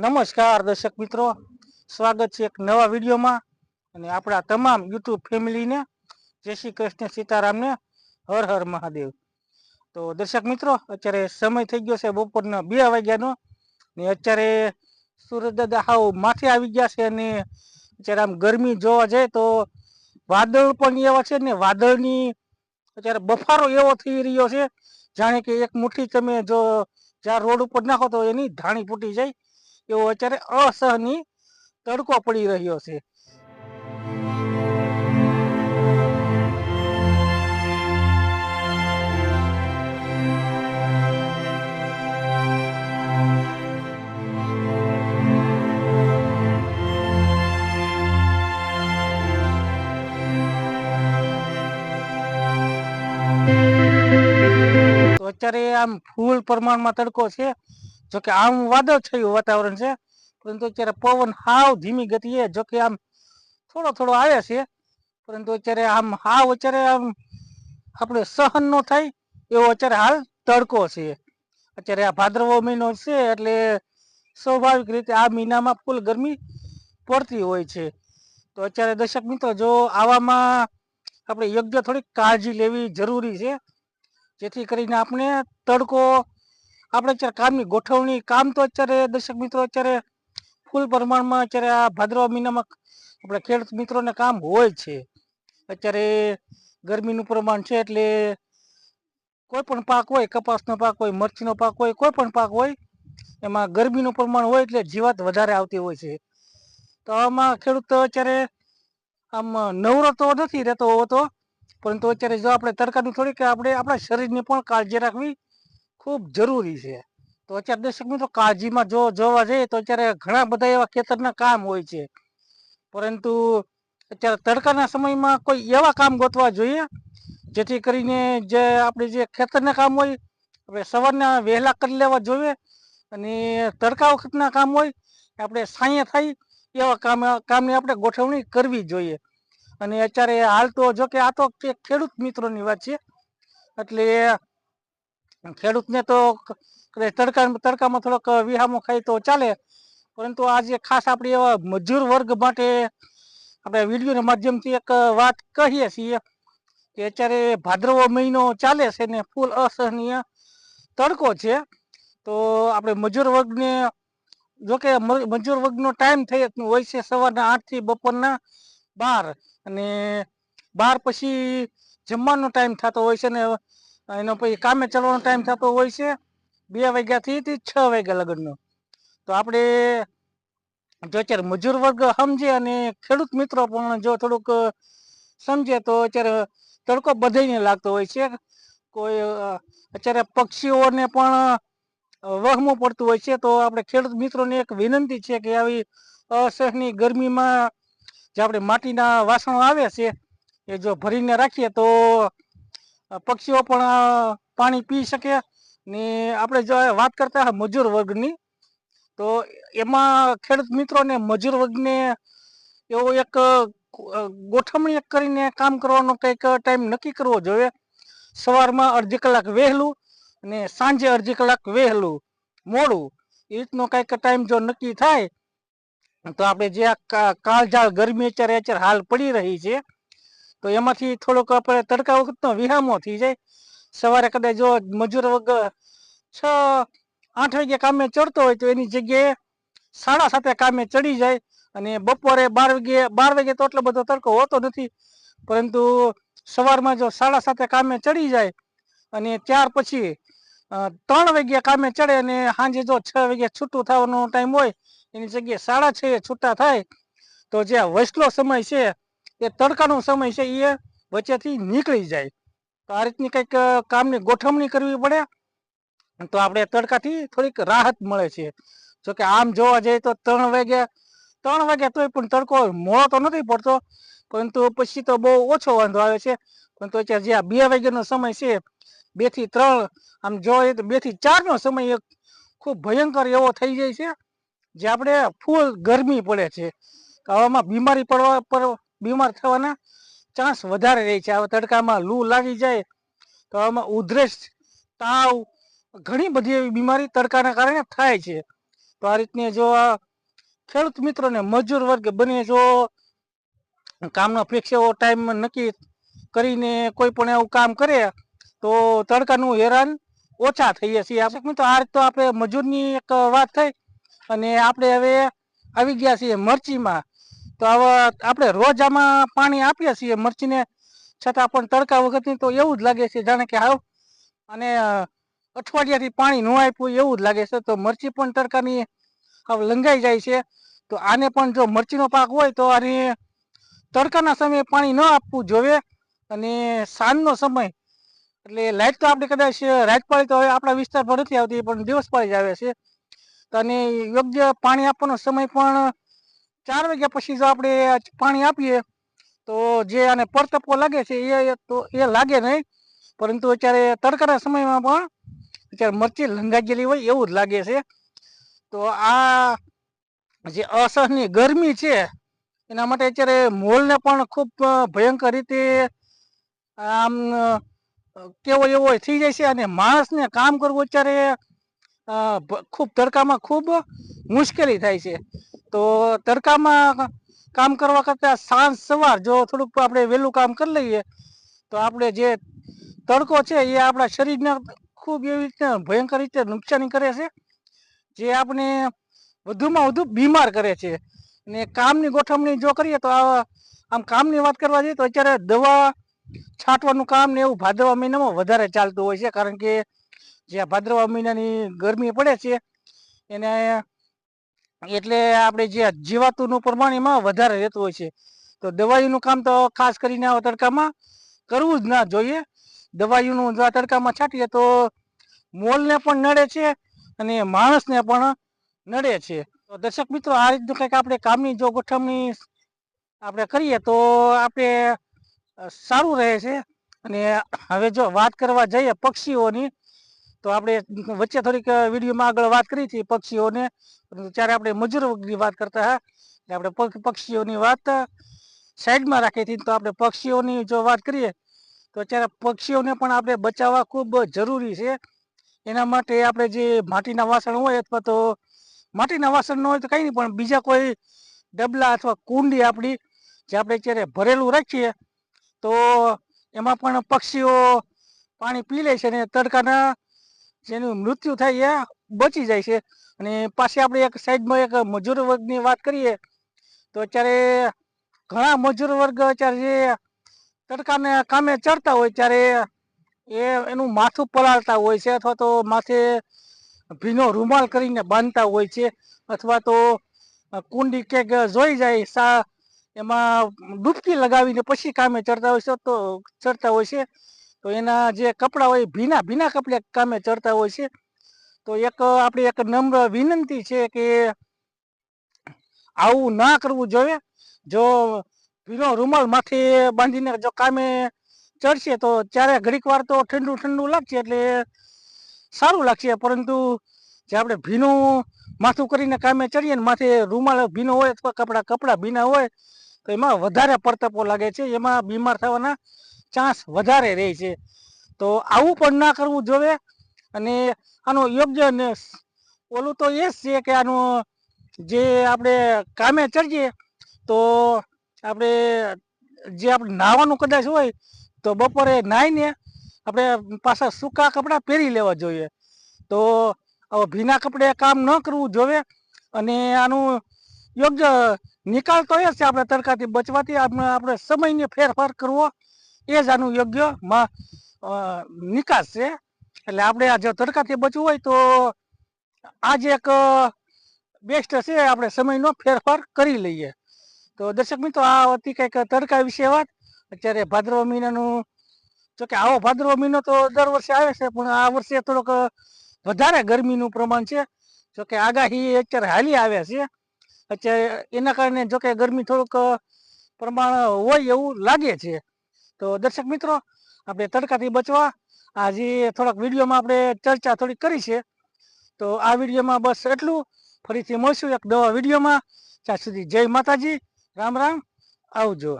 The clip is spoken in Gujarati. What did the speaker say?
નમસ્કાર દર્શક મિત્રો. સ્વાગત છે એક નવા વિડીયોમાં. અને આપણા તમામ યુટ્યુબ ફેમિલીને જય શ્રી કૃષ્ણ સીતારામને હર હર મહાદેવ. તો દર્શક મિત્રો, અત્યારે સમય થઈ ગયો છે બપોરના બે વાગ્યાનો. ને અત્યારે સુરત દાદા હાવ માથે આવી ગયા છે અને અત્યારે આમ ગરમી જોવા જાય તો વાદળ પણ એવા છે ને વાદળની અત્યારે બફારો એવો થઈ રહ્યો છે. જાણે કે એક મુઠ્ઠી તમે જો જ્યાં રોડ ઉપર નાખો તો એની ધાણી ફૂટી જાય. એવો અત્યારે અસહની તડકો પડી રહ્યો છે. તો અત્યારે આમ ફૂલ પ્રમાણમાં તડકો છે. જોકે આમ વાદળ થયું વાતાવરણ છે, પરંતુ અત્યારે પવન હાવ ધીમી ગતિએ, જોકે આમ થોડો થોડો આવે છે, પરંતુ અત્યારે આમ હાવ અત્યારે આમ આપણે સહન ન થાય એવો અત્યારે હાલ તડકો છે. અત્યારે આ ભાદરવો મહિનો છે, એટલે સ્વાભાવિક રીતે આ મહિનામાં ફૂલ ગરમી પડતી હોય છે. તો અત્યારે દર્શક મિત્રો, જો આવામાં આપણે યોગ્ય થોડીક કાળજી લેવી જરૂરી છે, જેથી કરીને આપણે તડકો આપણે અત્યારે કામની ગોઠવણી, કામ તો અત્યારે દર્શક મિત્રો અત્યારે ફૂલ પ્રમાણમાં અત્યારે આ ભાદરવા મહિનામાં આપણે ખેડૂત મિત્રોને કામ હોય છે. અત્યારે ગરમીનું પ્રમાણ છે એટલે કોઈ પણ પાક હોય, કપાસનો પાક હોય, મરચીનો પાક હોય, કોઈ પણ પાક હોય, એમાં ગરમીનું પ્રમાણ હોય એટલે જીવાત વધારે આવતી હોય છે. તો આમાં ખેડૂત અત્યારે આમ નવરો તો નથી, રહેતો હોતો પરંતુ અત્યારે જો આપણે તડકાની થોડીક આપણે આપણા શરીરની પણ કાળજી રાખવી ખૂબ જરૂરી છે. તો અત્યારે દર્શક મિત્રો, કાળજીમાં જો, જોવા જઈએ તો અત્યારે ઘણા બધા એવા ખેતરના કામ હોય છે. પરંતુ અત્યારે તડકાના સમયમાં કોઈ એવા કામ ગોતવા જોઈએ, જેથી કરીને જે આપણે જે ખેતરના કામ હોય, આપણે સવારના વહેલા કરી લેવા જોઈએ અને તડકા વખતના કામ હોય, આપણે સાંયે થાય એવા કામ, કામની આપણે ગોઠવણી કરવી જોઈએ. અને અત્યારે હાલ તો જો કે આ તો ખેડૂત મિત્રોની વાત છે. એટલે ખેડૂતને તો તડકા, તડકામાં થોડોક વિહામો ખાય તો ચાલે. પરંતુ આજે ખાસ આપણે એવા મજૂર વર્ગ માટે આપણે વિડીયોના માધ્યમથી એક વાત કહીએ છીએ કે અત્યારે ભાદરવો મહિનો ચાલે છે ને ફૂલ અસહનીય તડકો છે. તો આપણે મજૂર વર્ગને, જોકે મજૂર વર્ગનો ટાઈમ થઈ હોય છે સવારના આઠથી બપોરના બાર. અને બાર પછી જમવાનો ટાઈમ થતો હોય છે ને એનો પછી કામે ચડવાનો ટાઈમ થતો હોય છે, બે વાગ્યાથી છ વાગ્યા લગનનો. તો આપણે જો અત્યારે મજૂર વર્ગ સમજે અને ખેડૂત મિત્રો પણ જો થોડુંક સમજે તો અત્યારે તડકો બધાને લાગતો હોય છે. કોઈ, અત્યારે પક્ષીઓને પણ વહમું પડતું હોય છે, તો આપણે ખેડૂત મિત્રોને એક વિનંતી છે કે આવી અસહની ગરમીમાં જે આપણે માટીના વાસણો આવે છે, એ જો ભરીને રાખીએ તો પક્ષીઓ પણ પાણી પી શકે ને આપણે જો વાત કરતા મજૂર વર્ગની, તો એમાં ખેડૂત મિત્રોને મજૂર વર્ગને એવો એક ગોઠવણી કરીને કામ કરવાનો કંઈક ટાઈમ નક્કી કરવો જોઈએ. સવારમાં અડધી કલાક વહેલું અને સાંજે અડધી કલાક વહેલું મોડું. એ રીતનો કંઈક ટાઈમ જો નક્કી થાય, તો આપણે જે આ કાળઝાળ ગરમી અત્યારે અત્યારે હાલ પડી રહી છે તો એમાંથી થોડોક આપણે તડકા વખતનો વિહામો થઈ જાય. સવારે કદાચ જો મજૂર વગર છ, આઠ વાગે કામે ચડતો હોય તો એની જગ્યાએ સાડા સાતે કામે ચડી જાય અને બપોરે બાર વાગે બાર વાગે તો એટલો બધો તડકો હોતો નથી. પરંતુ સવારમાં જો સાડા સાતે કામે ચડી જાય અને ત્યાર પછી ત્રણ વાગ્યા કામે ચડે અને સાંજે જો છ વાગે છૂટું થવાનો ટાઈમ હોય, એની જગ્યાએ સાડા છ છૂટા થાય, તો જે વસલો સમય છે એ તડકાનો સમય છે, એ વચ્ચેથી નીકળી જાય. તો આ રીતની કંઈક કામની ગોઠવણી કરવી પડે. તો આપણે તડકાથી થોડીક રાહત મળે છે. જોકે આમ જોવા જઈએ તો ત્રણ વાગ્યા ત્રણ વાગ્યા તોય પણ તડકો મોડો તો નથી પડતો. પરંતુ પછી તો બહુ ઓછો વાંધો આવે છે. પરંતુ અત્યારે જે આ બે વાગ્યાનો સમય છે, બેથી ત્રણ, આમ જોઈએ તો બેથી ચારનો સમય એક ખૂબ ભયંકર એવો થઈ જાય છે, જે આપણે ફૂલ ગરમી પડે છે. આવામાં બીમારી પડવા, પર બીમાર થવાના ચાન્સ વધારે રહે છે. આવા તડકામાં લૂ લાગી જાય તો આમાં ઉધરસ, તાવ, ઘણી બધી એવી બીમારી તડકાના કારણે થાય છે. તો આ રીતની જો ખેડૂત મિત્રોને મજૂર વર્ગ બને જો કામનો ફિક્સ એવો ટાઈમ નક્કી કરીને કોઈ પણ એવું કામ કરે તો તડકાનું હેરાન ઓછા થઈએ છીએ. આપણે મિત્રો, આ રીતે આપણે મજૂરની એક વાત થઈ અને આપણે હવે આવી ગયા છીએ મરચીમાં. તો હવે આપણે રોજ આમાં પાણી આપીએ છીએ મરચીને, છતાં પણ તડકા વખતની તો એવું જ લાગે છે જાણે કે હાવ. અને અઠવાડિયાથી પાણી ન આપ્યું એવું જ લાગે છે. તો મરચી પણ તડકાની હાવ લંગાઈ જાય છે. તો આને પણ જો મરચીનો પાક હોય તો આને તડકાના સમયે પાણી ન આપવું જોઈએ અને સાંજનો સમય, એટલે લાઇટ તો આપણે કદાચ, રાત પાળી તો હવે આપણા વિસ્તાર પર નથી આવતી, પણ દિવસ પાળી જ આવે છે. તો અને યોગ્ય પાણી આપવાનો સમય પણ ચાર વાગ્યા પછી જો આપણે પાણી આપીએ, તો જે આને પરતપો લાગે છે, એ તો એ લાગે નહીં. પરંતુ અત્યારે તડકાના સમયમાં પણ અત્યારે મરચી લંગાઈ ગયેલી હોય એવું જ લાગે છે. તો આ જે અસહની ગરમી છે, એના માટે અત્યારે મોલને પણ ખૂબ ભયંકર રીતે આમ કેવો એવો થઈ જાય છે અને માણસને કામ કરવું અત્યારે ખૂબ તડકામાં ખૂબ મુશ્કેલી થાય છે. તો તડકામાં કામ કરવા કરતાં સાંજ સવાર જો થોડુંક આપણે વહેલું કામ કરી લઈએ, તો આપણે જે તડકો છે એ આપણા શરીરને ખૂબ એવી રીતે ભયંકર રીતે નુકસાની કરે છે. જે આપણે વધુમાં વધુ બીમાર કરે છે. અને કામની ગોઠવણી જો કરીએ તો આમ કામની વાત કરવા જઈએ તો અત્યારે દવા છાંટવાનું કામ ને એવું ભાદરવા મહિનામાં વધારે ચાલતું હોય છે. કારણ કે જે ભાદરવા મહિનાની ગરમી પડે છે, એને એટલે આપણે જે જીવાતુનું પ્રમાણ એમાં વધારે રહેતું હોય છે. તો દવાઈનું કામ તો ખાસ કરીને આવા તડકામાં કરવું જ ના જોઈએ. દવાઈનું જો આ તડકામાં છાંટીએ તો મોલને પણ નડે છે અને માણસને પણ નડે છે. તો દર્શક મિત્રો, આ રીતનું કંઈક આપણે કામની જો ગોઠવણી આપણે કરીએ તો આપણે સારું રહે છે. અને હવે જો વાત કરવા જઈએ પક્ષીઓની તો આપણે વચ્ચે થોડીક વિડીયોમાં આગળ વાત કરી હતી પક્ષીઓને. ત્યારે આપણે મજૂર વાત કરતા હા આપણે પક્ષીઓની વાત સાઈડમાં રાખી હતી. તો આપણે પક્ષીઓની જો વાત કરીએ, તો અત્યારે પક્ષીઓને પણ આપણે બચાવવા ખૂબ જરૂરી છે. એના માટે આપણે જે માટીના વાસણ હોય અથવા તો માટીના વાસણ ન હોય તો કંઈ નહીં, પણ બીજા કોઈ ડબલા અથવા કુંડી આપણી જે આપણે અત્યારે ભરેલું રાખીએ, તો એમાં પણ પક્ષીઓ પાણી પી લે છે અને તડકાના જેનું મૃત્યુ થાય એ બચી જાય છે. અને પાછી આપણે એક સાઈડમાં એક મજૂર વર્ગની વાત કરીએ, તો અત્યારે ઘણા મજૂર વર્ગ અત્યારે જે તડકાને કામે ચડતા હોય ત્યારે એ એનું માથું પલાળતા હોય છે અથવા તો માથે ભીનો રૂમાલ કરીને બાંધતા હોય છે અથવા તો કુંડી ક્યાંક જોઈ જાય સા એમાં ડૂબકી લગાવીને પછી કામે ચડતા હોય છે તો ચડતા હોય છે. તો એના જે કપડાં હોય ભીના ભીના કપડે કામે ચડતા હોય છે. તો એક, આપણી એક નમ્ર વિનંતી છે કે આવું ના કરવું જોઈએ. જો ભીનો રૂમાલ માથે બાંધીને જો કામે ચડશે તો ત્યારે ઘડીક વાર તો ઠંડુ ઠંડુ લાગશે એટલે સારું લાગશે. પરંતુ જે આપણે ભીનું માથું કરીને કામે ચડીએ ને માથે રૂમાલ ભીનો હોય અથવા કપડા, કપડાં ભીના હોય તો એમાં વધારે પડતપો લાગે છે. એમાં બીમાર થવાના ચાન્સ વધારે રહે છે. તો આવું પણ ના કરવું જોઈએ અને આનો યોગ્ય ઓલું તો એ જ છે કે આનું જે આપણે કામે ચડીએ, તો આપણે જે આપણે નાહવાનું કદાચ હોય, તો બપોરે નાહીને આપણે પાછા સૂકા કપડાં પહેરી લેવા જોઈએ. તો ભીના કપડે કામ ન કરવું જોઈએ અને આનું યોગ્ય નિકાલ તો એ છે આપણે તડકાથી બચવાથી આપણે આપણે સમયને ફેરફાર કરવો. એ જ આનું યોગ્ય નિકાસ છે. એટલે આપણે આ જો તડકાથી બચવું હોય તો આ જ એક બેસ્ટ છે. આપણે સમયનો ફેરફાર કરી લઈએ. તો દર્શક મિત્રો, આ હતી કંઈક તડકા વિશે વાત. અત્યારે ભાદરવા મહિનાનું જોકે આવો ભાદરવો મહિનો તો દર વર્ષે આવે છે, પણ આ વર્ષે થોડોક વધારે ગરમીનું પ્રમાણ છે. જોકે આગાહી અત્યારે હાલી આવે છે. અત્યારે એના કારણે જોકે ગરમી થોડુંક પ્રમાણ હોય એવું લાગે છે. તો દર્શક મિત્રો, આપણે તડકાથી બચવા આજે થોડાક વિડીયોમાં આપણે ચર્ચા થોડીક કરી છે. તો આ વિડીયોમાં બસ એટલું. ફરીથી મળશું એક નવા વિડીયોમાં. ત્યાં સુધી જય માતાજી. રામ રામ. આવજો.